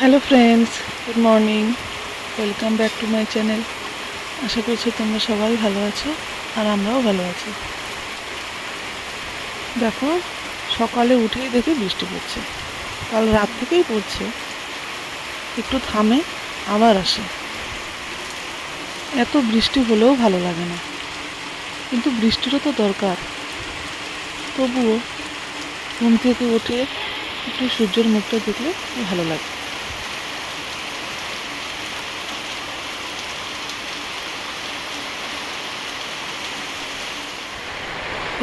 Hello friends good morning welcome back to my channel আশা করছি তোমরা সবাই ভালো আছো আর আমরাও ভালো আছি। দেখো, সকালে উঠেই দেখি বৃষ্টি পড়ছে। কাল রাত থেকেই পড়ছে। একটু থামে, আবার আসে। এত বৃষ্টি হলেও ভালো লাগে না। কিন্তু বৃষ্টিরও তো দরকার। তবুও ঘুম থেকে উঠে একটু সূর্যের মুখটা দেখলে ভালো লাগে।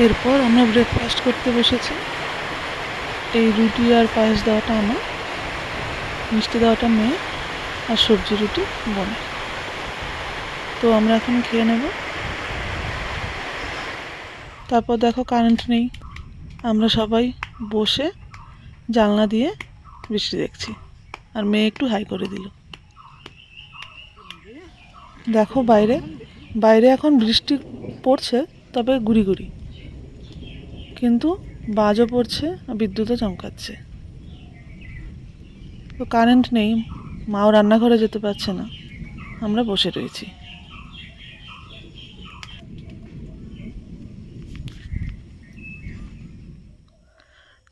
এরপর আমরা ব্রেকফাস্ট করতে বসেছি। এই রুটি আর পায়েস দেওয়াটা আমার। মিষ্টি দেওয়াটা মেয়ে আর সবজি রুটি বনে তো আমরা এখন খেয়ে নেব। তারপর দেখো কারেন্ট নেই। আমরা সবাই বসে জানলা দিয়ে বৃষ্টি দেখছি। আর মেয়ে একটু হাই করে দিল। দেখো বাইরে। বাইরে এখন বৃষ্টি পড়ছে, তবে গুড়ি গুড়ি। কিন্তু বাজও পড়ছে, বিদ্যুৎও চমকাচ্ছে। তো কারেন্ট নেই, মাও রান্নাঘরে যেতে পারছে না, আমরা বসে রয়েছি।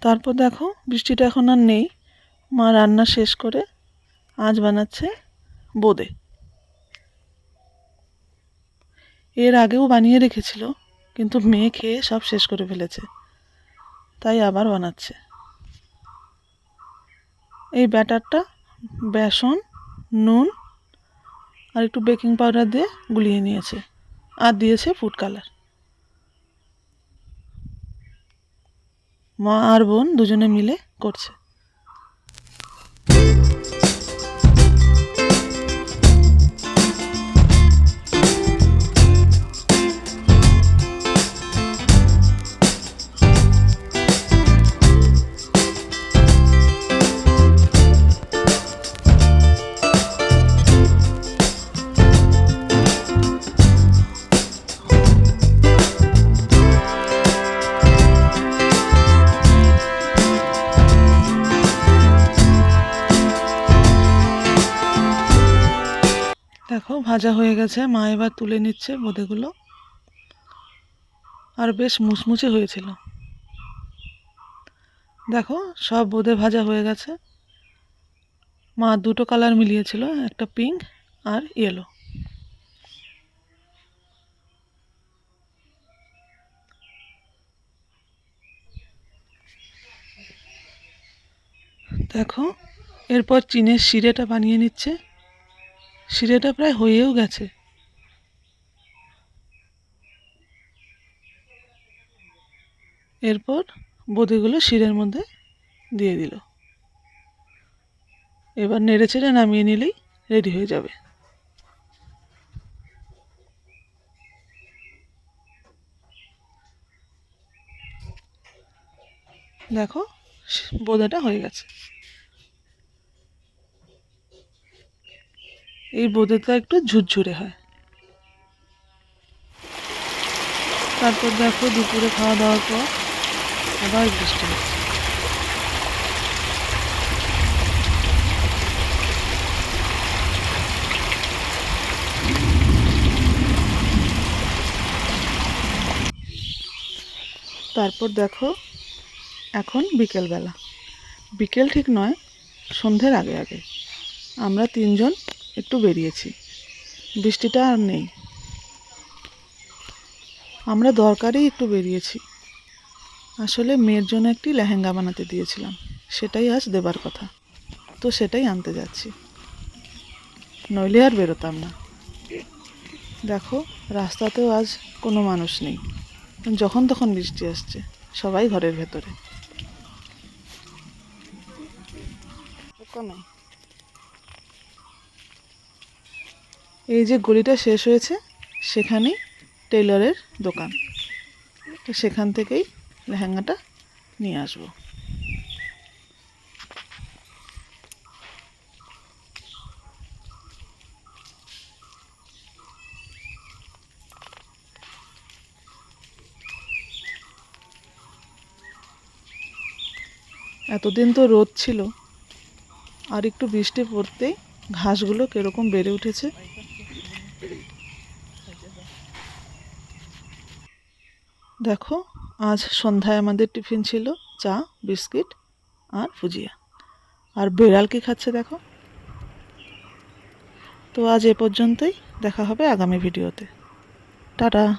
তারপর দেখো, বৃষ্টিটা এখন আর নেই, মা রান্না শেষ করে আজ বানাচ্ছে বোঁদে। এর আগেও বানিয়ে রেখেছিল কিন্তু মেয়ে খেয়ে সব শেষ করে ফেলেছে। তাই আবার বানাচ্ছে। এই ব্যাটারটা বেসন, নুন আর একটু বেকিং পাউডার দিয়ে গুলিয়ে নিয়েছে আর দিয়েছে ফুড কালার। মা আর বোন দুজনে মিলে করছে। দেখো, ভাজা হয়ে গেছে। মা এবার তুলে নিচ্ছে বোঁদেগুলো। আর বেশ মুচমুচে হয়েছিল। দেখো, সব বোঁদে ভাজা হয়ে গেছে। মা দুটো কালার মিলিয়েছিল, একটা পিঙ্ক আর ইয়েলো। দেখো, এরপর চিনের শিরেটা বানিয়ে নিচ্ছে। শিরেটা প্রায় হয়েও গেছে। এরপর বোঁদেগুলো শিরের মধ্যে দিয়ে দিল। এবার নেড়ে চেড়ে নামিয়ে নিলেই রেডি হয়ে যাবে। দেখো, বোঁদেটা হয়ে গেছে। এই বোঁদেটা একটু ঝুরঝুরে হয়। তারপর দেখো দুপুরে খাওয়া দাওয়ার পর আবার বৃষ্টি হচ্ছে। তারপর দেখো এখন বিকেলবেলা। বিকেল ঠিক নয়, সন্ধ্যের আগে আগে। আমরা তিনজন একটু বেরিয়েছি। বৃষ্টিটা আর নেই। আমরা দরকারেই একটু বেরিয়েছি। আসলে মেয়ের জন্য একটি লেহেঙ্গা বানাতে দিয়েছিলাম। সেটাই আজ দেবার কথা। তো সেটাই আনতে যাচ্ছি। নইলে আর বেরোতাম না। দেখো, রাস্তাতেও আজ কোনো মানুষ নেই। যখন তখন বৃষ্টি আসছে, সবাই ঘরের ভেতরে। নেই এই যে গলিটা শেষ হয়েছে, সেখানেই টেইলরের দোকান। তো সেখান থেকেই লেহেঙ্গাটা নিয়ে আসব। এতদিন তো রোদ ছিল, আর একটু বৃষ্টি পড়তেই ঘাসগুলো কীরকম বেড়ে উঠেছে দেখো, আজ সন্ধ্যায় আমাদের টিফিন ছিল চা, বিস্কিট আর ভুজিয়া। আর বেড়াল কি খাচ্ছে দেখো? তো আজ এ পর্যন্তই, দেখা হবে আগামী ভিডিওতে। টাটা।